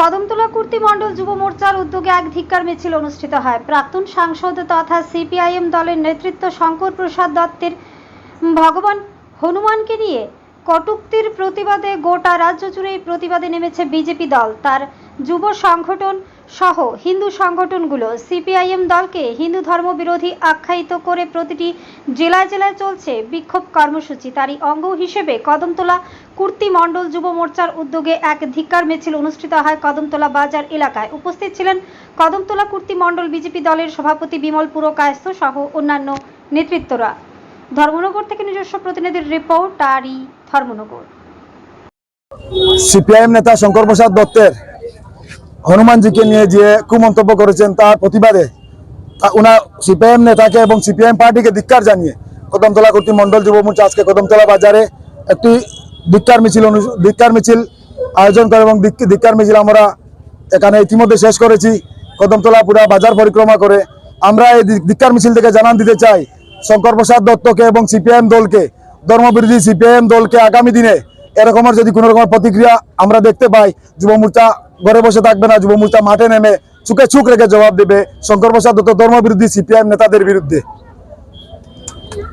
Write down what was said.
কদমতলা কুর্তি মণ্ডল যুব মোর্চার উদ্যোগে এক ধিক্কার মিছিল অনুষ্ঠিত হয়। প্রাক্তন সাংসদ তথা সিপিআইএম দলের নেতৃত্ব শঙ্কর প্রসাদ দত্তের ভগবান হনুমানকে নিয়ে কটুক্তির প্রতিবাদে গোটা রাজ্য জুড়ে এই প্রতিবাদে নেমেছে বিজেপি দল। তার যুব সংগঠন সহ হিন্দু সংগঠনগুলো সিপিআইএম দলকে হিন্দু ধর্ম বিরোধী আখ্যায়িত করে প্রতিটি জেলায় জেলায় চলছে বিক্ষোভ কর্মসূচি। তারই অঙ্গ হিসেবে কদমতলা কুর্তি মণ্ডল যুব মোর্চার উদ্যোগে এক ধিক্কার মিছিল অনুষ্ঠিত হয় কদমতলা বাজার এলাকায়। উপস্থিত ছিলেন কদমতলা কুর্তি মণ্ডল বিজেপি দলের সভাপতি বিমল পুরকায়স্থ সহ অন্যান্য নেতৃত্বরা। ধর্মনগর থেকে নিজস্ব প্রতিনিধির রিপোর্ট আরই ধর্মনগর। সিপিআইএম নেতা শঙ্কর প্রসাদ দত্তের হনুমানজিকে নিয়ে যে কুমন্তব্য করেছেন তার প্রতিবাদে উনার সিপিআইএম নেতাকে এবং সিপিআইএম পার্টিকে ধিক্কার জানিয়ে কদমতলা কর্তৃক মন্ডল যুব মোর্চা আজকে কদমতলা বাজারে একটি ধিক্কার মিছিল ধিক্কার মিছিল আয়োজন করে এবং ধিক- ধিক্কার মিছিল আমরা এখানে ইতিমধ্যে শেষ করেছি। কদমতলা পুরা বাজার পরিক্রমা করে। আমরা এই ধি- ধিক্কার মিছিল থেকে জানান দিতে চাই, শঙ্কর প্রসাদ দত্তকে এবং সিপিআইএম দলকে, ধর্মবিরোধী সিপিআইএম দলকে আগামী দিনে এরকমের যদি কোনো রকমের প্রতিক্রিয়া আমরা দেখতে পাই, যুব মোর্চা ঘরে বসে থাকবে না, যুব মোর্চা মাঠে নেমে চুকে চুক রেখে জবাব দেবে শঙ্কর প্রসাদ দত্ত, ধর্মবিরোধী সিপিআইএম নেতাদের বিরুদ্ধে।